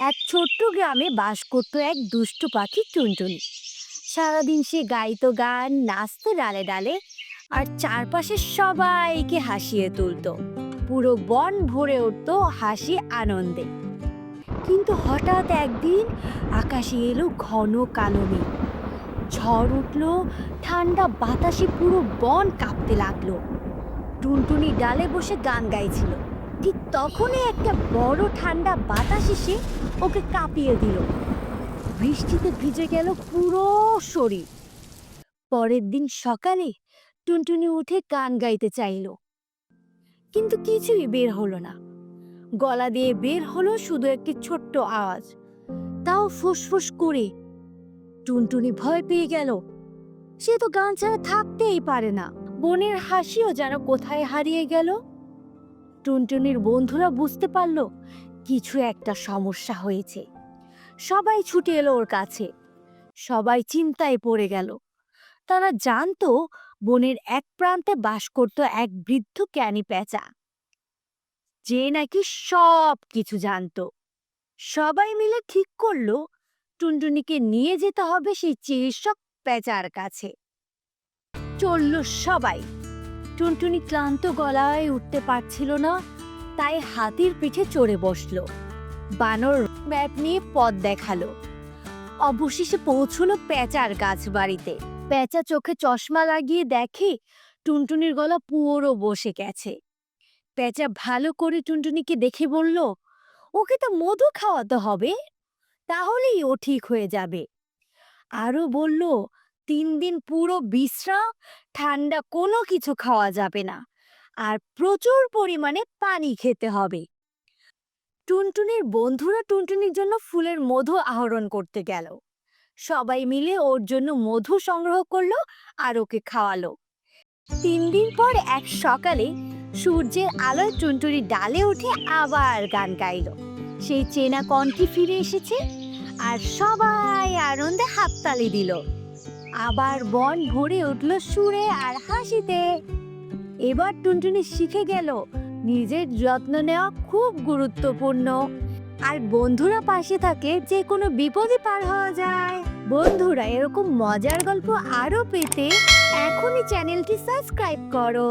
এক ছোট্ট গ্রামে বাস করত এক দুষ্ট পাখি টুনটুনি। সারাদিন সে গাইতো গান, নাচতো ডালে ডালে, আর চারপাশে সবাইকে হাসিয়ে তুলতো। পুরো বন ভরে উঠতো হাসি আনন্দে। কিন্তু হঠাৎ একদিন আকাশে এলো ঘন কালো মেঘ। ঝড় উঠল, ঠান্ডা বাতাসে পুরো বন কাঁপতে লাগল। টুনটুনি ডালে বসে গান গাইছিল। ঠিক তখনই একটা বড় ঠান্ডা বাতাস এসে ওকে কাঁপিয়ে দিল। বৃষ্টিতে ভিজে গেল পুরো শরীর। পরের দিন সকালে টুনটুনি উঠে গান গাইতে চাইলো। কিন্তু কিছুই বের হলো না। গলা দিয়ে বের হলো শুধু একটি ছোট্ট আওয়াজ। তাও ফুসফুস করে। টুনটুনি ভয় পেয়ে গেল। সে তো গান ছাড়া থাকতেই পারে না। বনের হাসিও যেন কোথায় হারিয়ে গেল। টুনটুনির বন্ধুরা বুঝতে পারল কিছু একটা সমস্যা হয়েছে। সবাই ছুটে এলো ওর কাছে। সবাই চিন্তায় পড়ে গেল। তারা জানতো বনের এক প্রান্তে বাস করত এক বৃদ্ধ ক্যানি প্যাঁচা। যে নাকি সব কিছু জানতো। সবাই মিলে ঠিক করল, টুনটুনিকে নিয়ে যেতে হবে সেই চিকিৎসক প্যাঁচার কাছে। চলল সবাই। টুনটুনি ক্লান্ত গলায় উঠতে পারছিল না। তাই হাতির পিঠে চড়ে বসল। বানর ম্যাপ নিয়ে পথ দেখাল। অবশেষে পৌঁছলো প্যাঁচার গাছ বাড়িতে প্যাঁচা চোখে চশমা লাগিয়ে দেখে টুনটুনির গলা পুরো বসে গেছে। প্যাঁচা ভালো করে টুনটুনিকে দেখে বলল, ওকে তো মধু খাওয়াতে হবে, তাহলেই ও ঠিক হয়ে যাবে। আরও বলল, তিন দিন পুরো বিশ্রাম, ঠান্ডা কোনো কিছু খাওয়া যাবে না। আর প্রচুর পরিমাণে পানি খেতে হবে। টুনটুনির বন্ধুরা টুনটুনির জন্য ফুলের মধু আহরণ করতে গেল। সবাই মিলে ওর জন্য মধু সংগ্রহ করল আর ওকে খাওয়ালো। তিন দিন পর এক সকালে সূর্যের আলোয় টুনটুনি ডালে উঠে আবার গান গাইলো। সেই চেনা কণ্ঠে ফিরে এসেছে আর সবাই আনন্দে হাততালি দিল। আবার বন ভরে উঠল সুরে আর হাসিতে। এবার টুনটুনি শিখে গেল নিজের যত্ন নেওয়া খুব গুরুত্বপূর্ণ। আর বন্ধুরা পাশে থাকে যে কোনো বিপদে পার হওয়া যায়। বন্ধুরা, এরকম মজার গল্প আরও পেতে এখনই চ্যানেলটি সাবস্ক্রাইব করো।